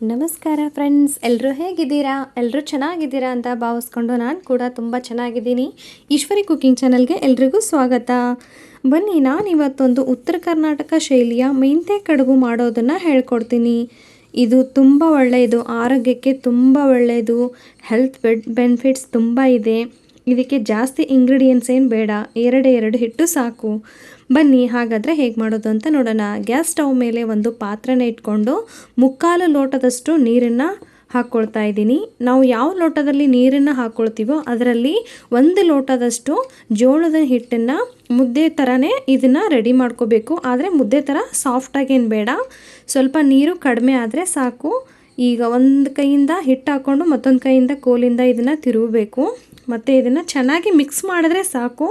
ನಮಸ್ಕಾರ ಫ್ರೆಂಡ್ಸ್ ಎಲ್ಲರೂ ಹೇಗಿದ್ದೀರಾ? ಎಲ್ಲರೂ ಚೆನ್ನಾಗಿದ್ದೀರಾ ಅಂತ ಭಾವಿಸ್ಕೊಂಡು ನಾನು ಕೂಡ ತುಂಬ ಚೆನ್ನಾಗಿದ್ದೀನಿ. ಈಶ್ವರಿ ಕುಕಿಂಗ್ ಚಾನಲ್ಗೆ ಎಲ್ರಿಗೂ ಸ್ವಾಗತ. ಬನ್ನಿ, ನಾನು ಇವತ್ತೊಂದು ಉತ್ತರ ಕರ್ನಾಟಕ ಶೈಲಿಯ ಮೆಂತೆ ಕಡುಬು ಮಾಡೋದನ್ನು ಹೇಳ್ಕೊಡ್ತೀನಿ. ಇದು ತುಂಬ ಒಳ್ಳೆಯದು, ಆರೋಗ್ಯಕ್ಕೆ ತುಂಬ ಒಳ್ಳೆಯದು ಹೆಲ್ತ್ ಬೆಡ್ ಬೆನಿಫಿಟ್ಸ್ ತುಂಬ ಇದೆ. ಇದಕ್ಕೆ ಜಾಸ್ತಿ ಇಂಗ್ರೀಡಿಯೆಂಟ್ಸ್ ಏನು ಬೇಡ ಎರಡೇ ಎರಡು ಹಿಟ್ಟು ಸಾಕು. ಬನ್ನಿ, ಹಾಗಾದರೆ ಹೇಗೆ ಮಾಡೋದು ಅಂತ ನೋಡೋಣ. ಗ್ಯಾಸ್ ಸ್ಟವ್ ಮೇಲೆ ಒಂದು ಪಾತ್ರೆನ ಇಟ್ಕೊಂಡು ಮುಕ್ಕಾಲು ಲೋಟದಷ್ಟು ನೀರನ್ನು ಹಾಕ್ಕೊಳ್ತಾ ಇದ್ದೀನಿ. ನಾವು ಯಾವ ಲೋಟದಲ್ಲಿ ನೀರನ್ನು ಹಾಕ್ಕೊಳ್ತೀವೋ ಅದರಲ್ಲಿ ಒಂದು ಲೋಟದಷ್ಟು ಜೋಳದ ಹಿಟ್ಟನ್ನು ಮುದ್ದೆ ಥರನೇ ಇದನ್ನು ರೆಡಿ ಮಾಡ್ಕೋಬೇಕು. ಆದರೆ ಮುದ್ದೆ ಥರ ಸಾಫ್ಟಾಗೇನು ಬೇಡ. ಸ್ವಲ್ಪ ನೀರು ಕಡಿಮೆ ಆದರೆ ಸಾಕು. ಈಗ ಒಂದು ಕೈಯಿಂದ ಹಿಟ್ಟು ಹಾಕ್ಕೊಂಡು ಮತ್ತೊಂದು ಕೈಯಿಂದ ಕೋಲಿಂದ ಇದನ್ನು ತಿರುಗಬೇಕು. ಮತ್ತು ಇದನ್ನು ಚೆನ್ನಾಗಿ ಮಿಕ್ಸ್ ಮಾಡಿದ್ರೆ ಸಾಕು.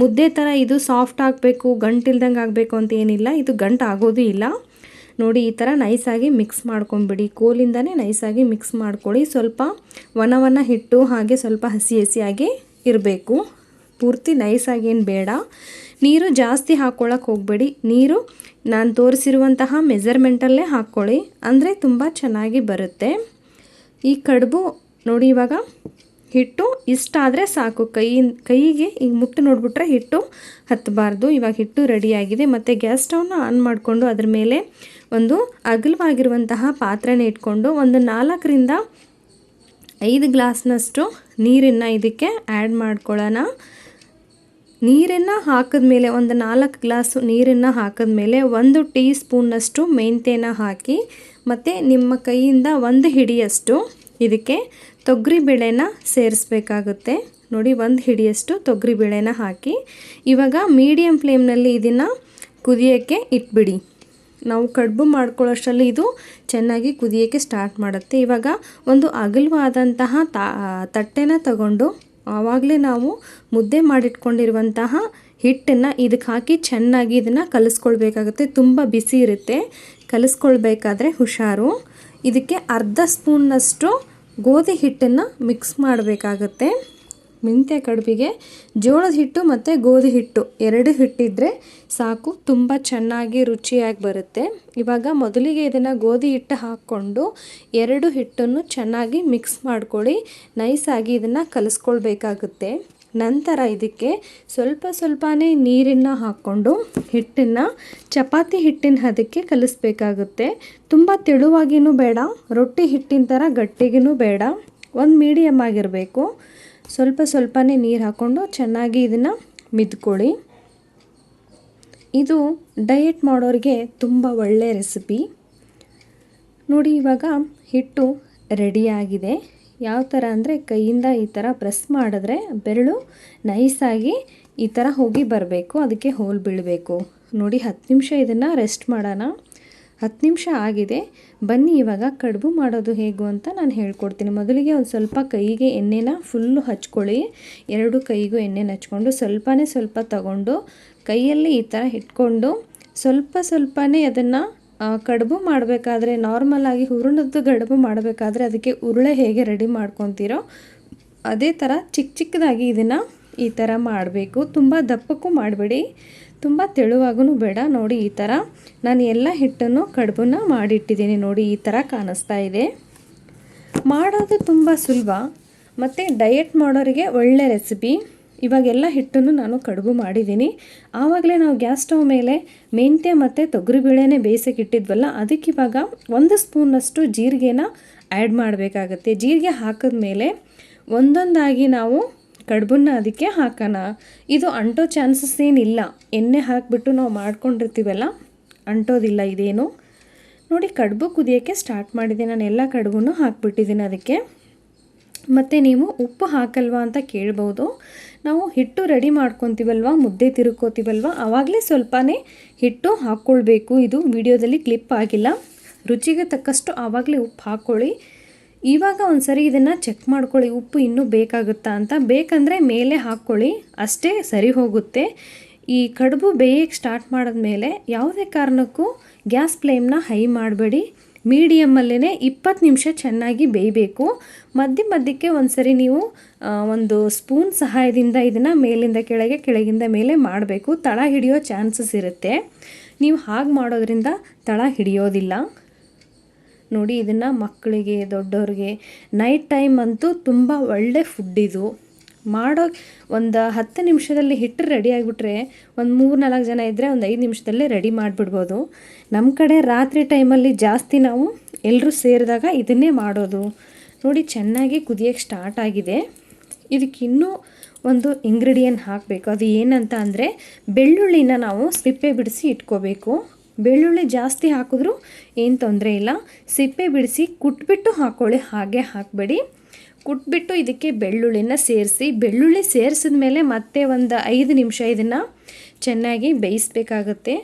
ಮುದ್ದೆ ಥರ ಇದು ಸಾಫ್ಟ್ ಆಗಬೇಕು ಗಂಟಿಲ್ದಂಗೆ ಆಗಬೇಕು ಅಂತ ಏನಿಲ್ಲ. ಇದು ಗಂಟು ಆಗೋದು ಇಲ್ಲ. ನೋಡಿ, ಈ ಥರ ನೈಸಾಗಿ ಮಿಕ್ಸ್ ಮಾಡ್ಕೊಂಬಿಡಿ. ಕೋಲಿಂದನೇ ನೈಸಾಗಿ ಮಿಕ್ಸ್ ಮಾಡ್ಕೊಳ್ಳಿ. ಸ್ವಲ್ಪ ಒಣವನ್ನು ಹಿಟ್ಟು ಹಾಗೆ ಸ್ವಲ್ಪ ಹಸಿ ಹಸಿಯಾಗಿ ಇರಬೇಕು. ಪೂರ್ತಿ ನೈಸ್ ಆಗೇನು ಬೇಡ. ನೀರು ಜಾಸ್ತಿ ಹಾಕ್ಕೊಳ್ಳೋಕೆ ಹೋಗಬೇಡಿ. ನೀರು ನಾನು ತೋರಿಸಿರುವಂತಹ ಮೆಜರ್ಮೆಂಟಲ್ಲೇ ಹಾಕ್ಕೊಳ್ಳಿ ಅಂದರೆ ತುಂಬ ಚೆನ್ನಾಗಿ ಬರುತ್ತೆ. ಈ ಕಡುಬು ನೋಡಿ ಇವಾಗ ಹಿಟ್ಟು ಇಷ್ಟಾದರೆ ಸಾಕು. ಕೈ, ಕೈಗೆ ಈಗ ಮುಟ್ಟು ನೋಡಿಬಿಟ್ರೆ ಹಿಟ್ಟು ಹತ್ತಬಾರ್ದು ಇವಾಗ ಹಿಟ್ಟು ರೆಡಿಯಾಗಿದೆ ಮತ್ತು ಗ್ಯಾಸ್ ಸ್ಟವ್ನ ಆನ್ ಮಾಡಿಕೊಂಡು ಅದ್ರ ಮೇಲೆ ಒಂದು ಅಗಲವಾಗಿರುವಂತಹ ಪಾತ್ರೆನ ಇಟ್ಕೊಂಡು ಒಂದು ನಾಲ್ಕರಿಂದ ಐದು ಗ್ಲಾಸ್ನಷ್ಟು ನೀರನ್ನು ಇದಕ್ಕೆ ಆ್ಯಡ್ ಮಾಡ್ಕೊಳ್ಳೋಣ. ನೀರನ್ನು ಹಾಕಿದ್ಮೇಲೆ ಒಂದು ನಾಲ್ಕು ಗ್ಲಾಸು ನೀರನ್ನು ಹಾಕಿದ್ಮೇಲೆ ಒಂದು ಟೀ ಸ್ಪೂನಷ್ಟು ಮೆಂತ್ಯನ ಹಾಕಿ, ಮತ್ತು ನಿಮ್ಮ ಕೈಯಿಂದ ಒಂದು ಹಿಡಿಯಷ್ಟು ಇದಕ್ಕೆ ತೊಗರಿ ಬೇಳೆನ ಸೇರಿಸ್ಬೇಕಾಗುತ್ತೆ. ನೋಡಿ, ಒಂದು ಹಿಡಿಯಷ್ಟು ತೊಗರಿ ಬೇಳೆನ ಹಾಕಿ, ಇವಾಗ ಮೀಡಿಯಮ್ ಫ್ಲೇಮ್ನಲ್ಲಿ ಇದನ್ನು ಕುದಿಯೋಕ್ಕೆ ಇಟ್ಬಿಡಿ. ನಾವು ಕಡುಬು ಮಾಡ್ಕೊಳ್ಳೋಷ್ಟರಲ್ಲಿ ಇದು ಚೆನ್ನಾಗಿ ಕುದಿಯೋಕ್ಕೆ ಸ್ಟಾರ್ಟ್ ಮಾಡುತ್ತೆ. ಇವಾಗ ಒಂದು ಅಗಲವಾದಂತಹ ತಟ್ಟೆನ ತಗೊಂಡು ಆವಾಗಲೇ ನಾವು ಮುದ್ದೆ ಮಾಡಿಟ್ಕೊಂಡಿರುವಂತಹ ಹಿಟ್ಟನ್ನು ಇದಕ್ಕೆ ಹಾಕಿ ಚೆನ್ನಾಗಿ ಇದನ್ನು ಕಲಿಸ್ಕೊಳ್ಬೇಕಾಗುತ್ತೆ. ತುಂಬ ಬಿಸಿ ಇರುತ್ತೆ. ಕಲಿಸ್ಕೊಳ್ಬೇಕಾದ್ರೆ ಹುಷಾರು. ಇದಕ್ಕೆ ಅರ್ಧ ಸ್ಪೂನ್ನಷ್ಟು ಗೋಧಿ ಹಿಟ್ಟನ್ನು ಮಿಕ್ಸ್ ಮಾಡಬೇಕಾಗತ್ತೆ. ಮೆಂತ್ಯ ಕಡುಬಿಗೆ, ಜೋಳದ ಹಿಟ್ಟು ಮತ್ತು ಗೋಧಿ ಹಿಟ್ಟು ಎರಡು ಹಿಟ್ಟಿದ್ರೆ ಸಾಕು, ತುಂಬ ಚೆನ್ನಾಗಿ ರುಚಿಯಾಗಿ ಬರುತ್ತೆ. ಇವಾಗ ಮೊದಲಿಗೆ ಇದನ್ನು ಗೋಧಿ ಹಿಟ್ಟು ಹಾಕ್ಕೊಂಡು ಎರಡು ಹಿಟ್ಟನ್ನು ಚೆನ್ನಾಗಿ ಮಿಕ್ಸ್ ಮಾಡ್ಕೊಳ್ಳಿ. ನೈಸಾಗಿ ಇದನ್ನು ಕಲಿಸ್ಕೊಳ್ಬೇಕಾಗುತ್ತೆ. ನಂತರ ಇದಕ್ಕೆ ಸ್ವಲ್ಪ ಸ್ವಲ್ಪನೇ ನೀರನ್ನು ಹಾಕ್ಕೊಂಡು ಹಿಟ್ಟನ್ನು ಚಪಾತಿ ಹಿಟ್ಟಿನ ಹದಕ್ಕೆ ಕಲಿಸ್ಬೇಕಾಗುತ್ತೆ. ತುಂಬ ತೆಳುವಾಗಿಯೂ ಬೇಡ, ರೊಟ್ಟಿ ಹಿಟ್ಟಿನ ಥರ ಗಟ್ಟಿಗೂ ಬೇಡ, ಒಂದು ಮೀಡಿಯಮ್ ಆಗಿರಬೇಕು. ಸ್ವಲ್ಪ ಸ್ವಲ್ಪನೇ ನೀರು ಹಾಕ್ಕೊಂಡು ಚೆನ್ನಾಗಿ ಇದನ್ನು ಮಿದ್ಕೊಳ್ಳಿ. ಇದು ಡಯೆಟ್ ಮಾಡೋರಿಗೆ ತುಂಬ ಒಳ್ಳೆಯ ರೆಸಿಪಿ ನೋಡಿ, ಇವಾಗ ಹಿಟ್ಟು ರೆಡಿಯಾಗಿದೆ ಯಾವ ಥರ ಅಂದರೆ ಕೈಯಿಂದ ಈ ಥರ ಪ್ರೆಸ್ ಮಾಡಿದ್ರೆ ಬೆರಳು ನೈಸಾಗಿ ಈ ಥರ ಹೋಗಿ ಬರಬೇಕು. ಅದಕ್ಕೆ ಹೋಲ್ ಬೀಳಬೇಕು. ನೋಡಿ, ಹತ್ತು ನಿಮಿಷ ಇದನ್ನು ರೆಸ್ಟ್ ಮಾಡೋಣ. ಹತ್ತು ನಿಮಿಷ ಆಗಿದೆ. ಬನ್ನಿ, ಇವಾಗ ಕಡುಬು ಮಾಡೋದು ಹೇಗು ಅಂತ ನಾನು ಹೇಳ್ಕೊಡ್ತೀನಿ. ಮೊದಲಿಗೆ ಒಂದು ಸ್ವಲ್ಪ ಕೈಗೆ ಎಣ್ಣೆನ ಫುಲ್ಲು ಹಚ್ಕೊಳ್ಳಿ. ಎರಡು ಕೈಗೂ ಎಣ್ಣೆನ ಹಚ್ಕೊಂಡು ಸ್ವಲ್ಪನೇ ಸ್ವಲ್ಪ ತಗೊಂಡು ಕೈಯಲ್ಲಿ ಈ ಥರ ಇಟ್ಕೊಂಡು ಸ್ವಲ್ಪ ಸ್ವಲ್ಪನೇ ಅದನ್ನು ಕಡುಬು ಮಾಡಬೇಕಾದ್ರೆ ನಾರ್ಮಲಾಗಿ ಹುರುಣದ್ದು ಕಡುಬು ಮಾಡಬೇಕಾದ್ರೆ ಅದಕ್ಕೆ ಉರುಳೆ ಹೇಗೆ ರೆಡಿ ಮಾಡ್ಕೊತೀರೋ ಅದೇ ಥರ ಚಿಕ್ಕ ಚಿಕ್ಕದಾಗಿ ಇದನ್ನು ಈ ಥರ ಮಾಡಬೇಕು. ತುಂಬ ದಪ್ಪಕ್ಕೂ ಮಾಡಬೇಡಿ. ತುಂಬ ತೆಳುವಾಗೂ ಬೇಡ. ನೋಡಿ ಈ ಥರ ನಾನು ಎಲ್ಲ ಹಿಟ್ಟನ್ನು ಕಡುಬನ್ನ ಮಾಡಿಟ್ಟಿದ್ದೀನಿ. ನೋಡಿ ಈ ಥರ ಕಾಣಿಸ್ತಾ ಇದೆ. ಮಾಡೋದು ತುಂಬ ಸುಲಭ. ಮತ್ತು ಡಯೆಟ್ ಮಾಡೋರಿಗೆ ಒಳ್ಳೆ ರೆಸಿಪಿ ಇವಾಗೆಲ್ಲ ಹಿಟ್ಟನ್ನು ನಾನು ಕಡುಬು ಮಾಡಿದ್ದೀನಿ. ಆವಾಗಲೇ ನಾವು ಗ್ಯಾಸ್ ಸ್ಟವ್ ಮೇಲೆ ಮೆಂತ್ಯ ಮತ್ತು ತೊಗರಿಬೇಳೆನೇ ಬೇಯಿಸೋಕೆ ಇಟ್ಟಿದ್ವಲ್ಲ, ಅದಕ್ಕೆ ಇವಾಗ ಒಂದು ಸ್ಪೂನಷ್ಟು ಜೀರಿಗೆನ ಆ್ಯಡ್ ಮಾಡಬೇಕಾಗತ್ತೆ. ಜೀರಿಗೆ ಹಾಕಿದ್ಮೇಲೆ ಒಂದೊಂದಾಗಿ ನಾವು ಕಡುಬನ್ನ ಅದಕ್ಕೆ ಹಾಕೋಣ. ಇದು ಅಂಟೋ ಚಾನ್ಸಸ್ ಏನಿಲ್ಲ. ಎಣ್ಣೆ ಹಾಕಿಬಿಟ್ಟು ನಾವು ಮಾಡ್ಕೊಂಡಿರ್ತೀವಲ್ಲ, ಅಂಟೋದಿಲ್ಲ ಇದೇನು. ನೋಡಿ, ಕಡುಬು ಕುದಿಯೋಕ್ಕೆ ಸ್ಟಾರ್ಟ್ ಮಾಡಿದೆ. ನಾನು ಎಲ್ಲ ಕಡುಬನ್ನು ಹಾಕ್ಬಿಟ್ಟಿದ್ದೀನಿ ಅದಕ್ಕೆ. ಮತ್ತು ನೀವು ಉಪ್ಪು ಹಾಕಲ್ವಾ ಅಂತ ಕೇಳ್ಬೋದು. ನಾವು ಹಿಟ್ಟು ರೆಡಿ ಮಾಡ್ಕೊತೀವಲ್ವ, ಮುದ್ದೆ ತಿರುಕೋತೀವಲ್ವ ಆವಾಗಲೇ ಸ್ವಲ್ಪನೇ ಹಿಟ್ಟು ಹಾಕ್ಕೊಳ್ಬೇಕು. ಇದು ವಿಡಿಯೋದಲ್ಲಿ ಕ್ಲಿಪ್ ಆಗಿಲ್ಲ. ರುಚಿಗೆ ತಕ್ಕಷ್ಟು ಆವಾಗಲೇ ಉಪ್ಪು ಹಾಕ್ಕೊಳ್ಳಿ. ಇವಾಗ ಒಂದು ಸರಿ ಇದನ್ನು ಚೆಕ್ ಮಾಡ್ಕೊಳ್ಳಿ, ಉಪ್ಪು ಇನ್ನೂ ಬೇಕಾಗುತ್ತಾ ಅಂತ. ಬೇಕಂದರೆ ಮೇಲೆ ಹಾಕ್ಕೊಳ್ಳಿ, ಅಷ್ಟೇ ಸರಿ ಹೋಗುತ್ತೆ. ಈ ಕಡುಬು ಬೇಯಕ್ಕೆ ಸ್ಟಾರ್ಟ್ ಮಾಡಿದ್ಮೇಲೆ ಯಾವುದೇ ಕಾರಣಕ್ಕೂ ಗ್ಯಾಸ್ ಫ್ಲೇಮ್ನ ಹೈ ಮಾಡಬೇಡಿ. ಮೀಡಿಯಮ್ಮಲ್ಲೇ ಇಪ್ಪತ್ತು ನಿಮಿಷ ಚೆನ್ನಾಗಿ ಬೇಯಬೇಕು. ಮಧ್ಯ ಮಧ್ಯಕ್ಕೆ ಒಂದು ಸರಿ ನೀವು ಒಂದು ಸ್ಪೂನ್ ಸಹಾಯದಿಂದ ಇದನ್ನು ಮೇಲಿಂದ ಕೆಳಗೆ, ಕೆಳಗಿಂದ ಮೇಲೆ ಮಾಡಬೇಕು. ತಳ ಹಿಡಿಯೋ ಚಾನ್ಸಸ್ ಇರುತ್ತೆ. ನೀವು ಹಾಗೆ ಮಾಡೋದ್ರಿಂದ ತಳ ಹಿಡಿಯೋದಿಲ್ಲ. ನೋಡಿ ಇದನ್ನು ಮಕ್ಕಳಿಗೆ, ದೊಡ್ಡವ್ರಿಗೆ. ನೈಟ್ ಟೈಮ್ ಅಂತೂ ತುಂಬ ಒಳ್ಳೆ ಫುಡ್ ಇದು. ಮಾಡೋ ಒಂದು ಹತ್ತು ನಿಮಿಷದಲ್ಲಿ ಹಿಟ್ಟು ರೆಡಿ ಆಗಿಬಿಟ್ರೆ ಒಂದು ಮೂರು ನಾಲ್ಕು ಜನ ಇದ್ದರೆ ಒಂದು ಐದು ನಿಮಿಷದಲ್ಲೇ ರೆಡಿ ಮಾಡಿಬಿಡ್ಬೋದು. ನಮ್ಮ ಕಡೆ ರಾತ್ರಿ ಟೈಮಲ್ಲಿ ಜಾಸ್ತಿ ನಾವು ಎಲ್ಲರೂ ಸೇರಿದಾಗ ಇದನ್ನೇ ಮಾಡೋದು. ನೋಡಿ ಚೆನ್ನಾಗಿ ಕುದಿಯೋಕ್ಕೆ ಸ್ಟಾರ್ಟ್ ಆಗಿದೆ. ಇದಕ್ಕಿನ್ನೂ ಒಂದು ಇಂಗ್ರೀಡಿಯೆಂಟ್ ಹಾಕಬೇಕು. ಅದು ಏನಂತ ಅಂದರೆ ಬೆಳ್ಳುಳ್ಳಿನ ನಾವು ಸಿಪ್ಪೆ ಬಿಡಿಸಿ ಇಟ್ಕೋಬೇಕು. ಬೆಳ್ಳುಳ್ಳಿ ಜಾಸ್ತಿ ಹಾಕಿದ್ರೂ ಏನು ತೊಂದರೆ ಇಲ್ಲ. ಸಿಪ್ಪೆ ಬಿಡಿಸಿ ಕುಟ್ಬಿಟ್ಟು ಹಾಕೊಳ್ಳಿ. ಹಾಗೆ ಹಾಕಬೇಡಿ. ಕುಟ್ಬಿಟ್ಟು ಇದಕ್ಕೆ ಬೆಳ್ಳುಳ್ಳಿನ ಸೇರಿಸಿ, ಬೆಳ್ಳುಳ್ಳಿ ಸೇರಿಸಿದ ಮೇಲೆ ಮತ್ತೆ ಒಂದು ಐದು ನಿಮಿಷ ಇದನ್ನು ಚೆನ್ನಾಗಿ ಬೇಯಿಸ್ಬೇಕಾಗತ್ತೆ.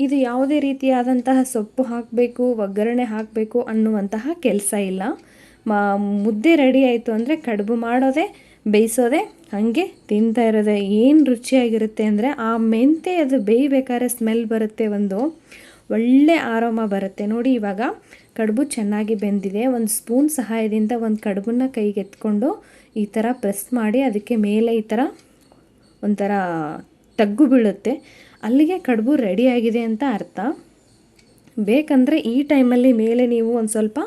ಇದು ಯಾವುದೇ ರೀತಿಯಾದಂತಹ ಸೊಪ್ಪು ಹಾಕಬೇಕು, ಒಗ್ಗರಣೆ ಹಾಕಬೇಕು ಅನ್ನುವಂತಹ ಕೆಲಸ ಇಲ್ಲ. ಮುದ್ದೆ ರೆಡಿ ಆಯಿತು ಅಂದರೆ ಕಡುಬು ಮಾಡೋದೇ, ಬೇಯಿಸೋದೆ ಹಾಗೆ ತಿಂತಾ ಇರೋದೆ. ಏನು ರುಚಿಯಾಗಿರುತ್ತೆ ಅಂದರೆ ಆ ಮೆಂತೆ ಅದು ಬೇಯಬೇಕಾದ್ರೆ ಸ್ಮೆಲ್ ಬರುತ್ತೆ ಒಂದು. ಒಳ್ಳೆ ಆರೋಮ ಬರುತ್ತೆ. ನೋಡಿ ಇವಾಗ ಕಡುಬು ಚೆನ್ನಾಗಿ ಬೆಂದಿದೆ. ಒಂದು ಸ್ಪೂನ್ ಸಹಾಯದಿಂದ ಒಂದು ಕಡುಬನ್ನ ಕೈಗೆ ಎತ್ಕೊಂಡು ಈ ಥರ ಪ್ರೆಸ್ ಮಾಡಿ ಅದಕ್ಕೆ ಮೇಲೆ ಈ ಥರ ಒಂಥರ ತಗ್ಗು ಬೀಳುತ್ತೆ. ಅಲ್ಲಿಗೆ ಕಡುಬು ರೆಡಿಯಾಗಿದೆ ಅಂತ ಅರ್ಥ. ಬೇಕಂದರೆ ಈ ಟೈಮಲ್ಲಿ ಮೇಲೆ ನೀವು ಒಂದು ಸ್ವಲ್ಪ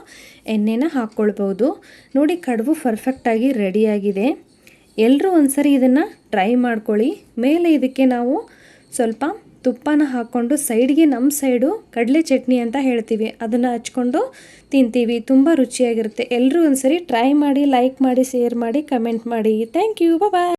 ಎಣ್ಣೆನ ಹಾಕ್ಕೊಳ್ಬೋದು ನೋಡಿ ಕಡುಬು ಪರ್ಫೆಕ್ಟಾಗಿ ರೆಡಿಯಾಗಿದೆ ಎಲ್ಲರೂ ಒಂದ್ಸರಿ ಇದನ್ನು ಟ್ರೈ ಮಾಡ್ಕೊಳ್ಳಿ. ಮೇಲೆ ಇದಕ್ಕೆ ನಾವು ಸ್ವಲ್ಪ ತುಪ್ಪನ ಹಾಕ್ಕೊಂಡು ಸೈಡ್ಗೆ ನಮ್ಮ ಸೈಡು ಕಡಲೆ ಚಟ್ನಿ ಅಂತ ಹೇಳ್ತೀವಿ. ಅದನ್ನು ಹಚ್ಕೊಂಡು ತಿಂತೀವಿ. ತುಂಬ ರುಚಿಯಾಗಿರುತ್ತೆ. ಎಲ್ಲರೂ ಒಂದ್ಸರಿ ಟ್ರೈ ಮಾಡಿ ಲೈಕ್ ಮಾಡಿ ಶೇರ್ ಮಾಡಿ ಕಮೆಂಟ್ ಮಾಡಿ. Thank you bye